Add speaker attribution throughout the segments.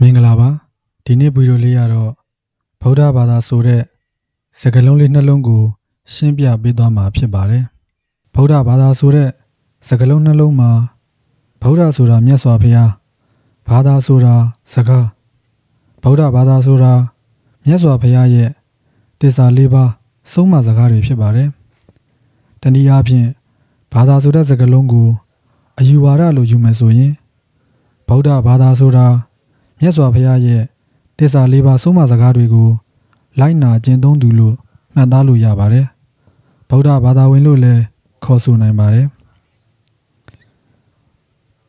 Speaker 1: မင်္ဂလာပါဒီနေ့ဗီဒီယိုလေးကတော့ဗုဒ္ဓဘာသာဆိုတဲ့စကားလုံးလေးနှလုံးကို ရှင်းပြပေးသွားမှာဖြစ်ပါတယ်ဗုဒ္ဓဘာသာဆိုတဲ့စကားလုံးနှလုံးမှာဗုဒ္ဓဆိုတာမြတ်စွာဘုရားဘာသာဆိုတာစကားဗုဒ္ဓဘာသာဆိုတာမြတ်စွာဘုရားရဲ့တစ္ဆာလေးပါးဆုံးမစကားတွေဖြစ်ပါတယ်တနည်းအားဖြင့်ဘာသာဆိုတဲ့စကားလုံးကိုအယူဝါဒလို့ယူမယ်ဆိုရင်ဗုဒ္ဓဘာသာဆိုတာ မြတ်စွာဘုရားရဲ့တစ္ဆာလေးပါးဆုံးမစကားတွေကို လိုက်နာကျင့်သုံးသူလို့မှတ်သားလို့ရပါတယ်။ဗုဒ္ဓဘာသာဝင်လို့လည်းခေါ်ဆိုနိုင်ပါတယ်။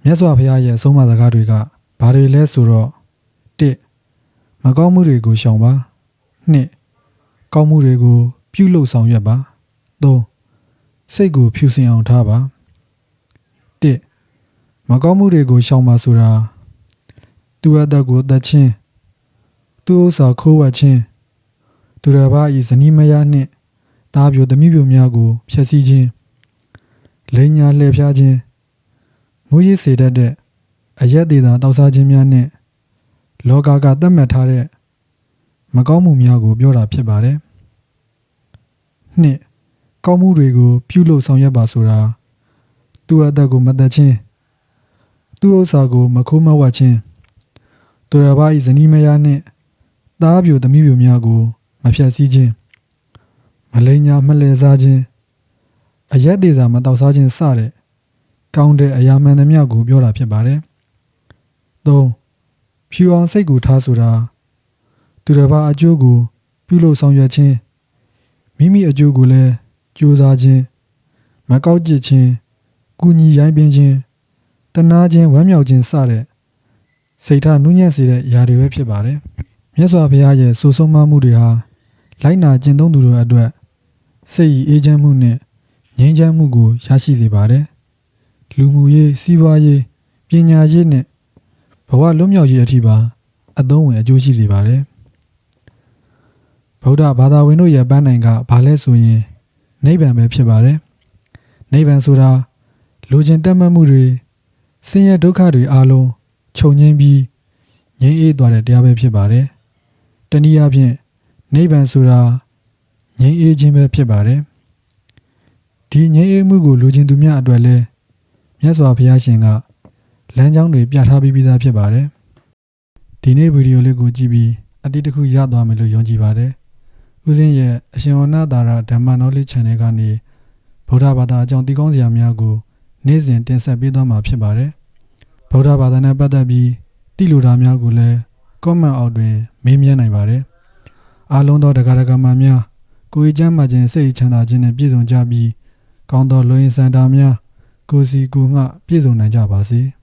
Speaker 1: မြတ်စွာဘုရားရဲ့ဆုံးမစကားတွေကဘာတွေလဲဆိုတော့၁မကောင်းမှုတွေကိုရှောင်ပါ၂ကောင်းမှုတွေကို ပြုလုပ်ဆောင်ရွက်ပါ၃စိတ်ကိုဖြူစင်အောင်ထားပါ၁မကောင်းမှုတွေကိုရှောင်ပါဆိုတာ သူအသက်ကိုသက်ချင်းသူဥစ္စာခိုးဝှက်ချင်းသူတစ်ပါးဤဇနီးမယားနှင့်တားပြိုသမီးပြိုများကိုဖျက်ဆီးခြင်းလိန်ညာလှည့်ဖျားခြင်းမူရည်စေတတ်တဲ့အရက်သေးသာတောက်စားခြင်းများနှင့်လောကကသတ်မှတ်ထားတဲ့မကောင်းမှုများကို ပြောတာဖြစ်ပါတယ်။နှစ်ကောင်းမှုတွေကို ပြုလုပ်ဆောင်ရွက်ပါဆိုတာသူအသက်ကိုမသက်ချင်းသူဥစ္စာကိုမခိုးမဝှက်ခြင်း သူရပါဤဇနီးမယားနှင့်တားပြိုသမီးပြိုများကို မဖြတ်စည်းခြင်းမလိန်ညာမလဲစားခြင်းအရက်သေးစာမတောက်စားခြင်းစတဲ့ကောင်းတဲ့အရာမှန်သမျှကိုပြောတာဖြစ်ပါတယ်။၃ဖြူအောင်စိတ်ကိုထားဆိုတာသူတစ်ပါးအကျိုးကို ပြုလုပ်ဆောင်ရွက်ခြင်းမိမိအကျိုးကိုလည်းကြိုးစားခြင်းမကောက်ကျစ်ခြင်းကုညီရိုင်းပင်ခြင်းတနာခြင်းဝမ်းမြောက်ခြင်းစတဲ့ စိတ်ထားနူးညံ့စေတဲ့ຢာတွေပဲဖြစ်ပါတယ်။မြတ်စွာဘုရားရဲ့စူဆုံးမမှုတွေဟာလိုက်နာကျင့်သုံးသူတို့အတွက်စိတ်ရည်အေးချမ်းမှုနဲ့ငြိမ်းချမ်းမှုကိုရရှိစေပါတယ်။လူမှုရေးစီးပွားရေးပညာရေးနဲ့ဘဝလွတ်မြောက်ရေးအထိပါအသုံးဝင်အကျိုးရှိစေပါတယ်။ဗုဒ္ဓဘာသာဝင်တို့ရဲ့ပန်းနိုင်ကဘာလဲဆိုရင်နိဗ္ဗာန်ပဲဖြစ်ပါတယ်။နိဗ္ဗာန်ဆိုတာလူချင်းတက်မှတ်မှုတွေဆင်းရဲဒုက္ခတွေအလုံး ခြုံငင်းပြီးငြိမ်းအေးသွားတဲ့တရားပဲဖြစ်ပါတယ်။တနည်းအားဖြင့်နိဗ္ဗာန်ဆိုတာငြိမ်းအေးခြင်းပဲဖြစ်ပါတယ်။ဒီငြိမ်းအေးမှုကိုလူချင်းသူများအတွက်လဲမြတ်စွာဘုရားရှင်ကလမ်းကြောင်းတွေပြထားပြီးပြီးသားဖြစ်ပါတယ်။ဒီနေ့ဗီဒီယိုလေးကိုကြည့်ပြီးအတိတ်တစ်ခုရသွားမယ်လို့ယုံကြည်ပါတယ်။ဦးစင်းရဲ့အရှင်ဝနတာရဓမ္မနောလေး channel ကနေဗုဒ္ဓဘာသာအကြောင်းသိကောင်းစရာများကို နေ့စဉ်တင်ဆက်ပေးသွားမှာဖြစ်ပါတယ်။ ဗုဒ္ဓဘာသာနဲ့ပတ်သက်ပြီးတိလူတာများကိုလည်း comment အောက်တွင် မေးမြန်းနိုင်ပါတယ်။အားလုံးသောတရားဒဂမများကိုယ်ကျမ်းမာခြင်းစိတ်ချမ်းသာခြင်းနဲ့ပြည့်စုံကြပြီးကောင်းသောလူရင်းစံတာများကိုယ်စီကိုယ်ငှပြည့်စုံနိုင်ကြပါစေ။